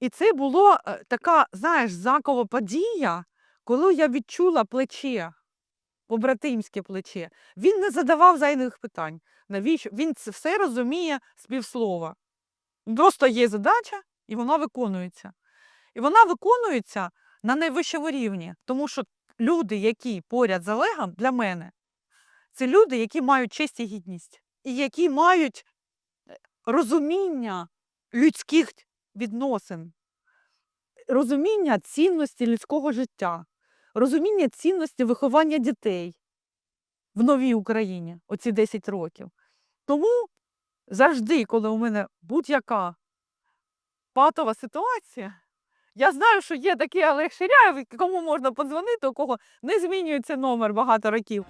І це була е, така, знаєш, знакова подія, коли я відчула плече, побратимське плече. Він не задавав зайвих питань. Навіщо? Він це все розуміє з півслова. Просто є задача, і вона виконується. І вона виконується на найвищому рівні, тому що люди, які поряд з Олегом, для мене, це люди, які мають честь і гідність, і які мають е, розуміння людських відносин, розуміння цінності людського життя, розуміння цінності виховання дітей в новій Україні оці 10 років. Тому завжди, коли у мене будь-яка патова ситуація, я знаю, що є такий Олег Ширяєв, кому можна подзвонити, у кого не змінюється номер багато років.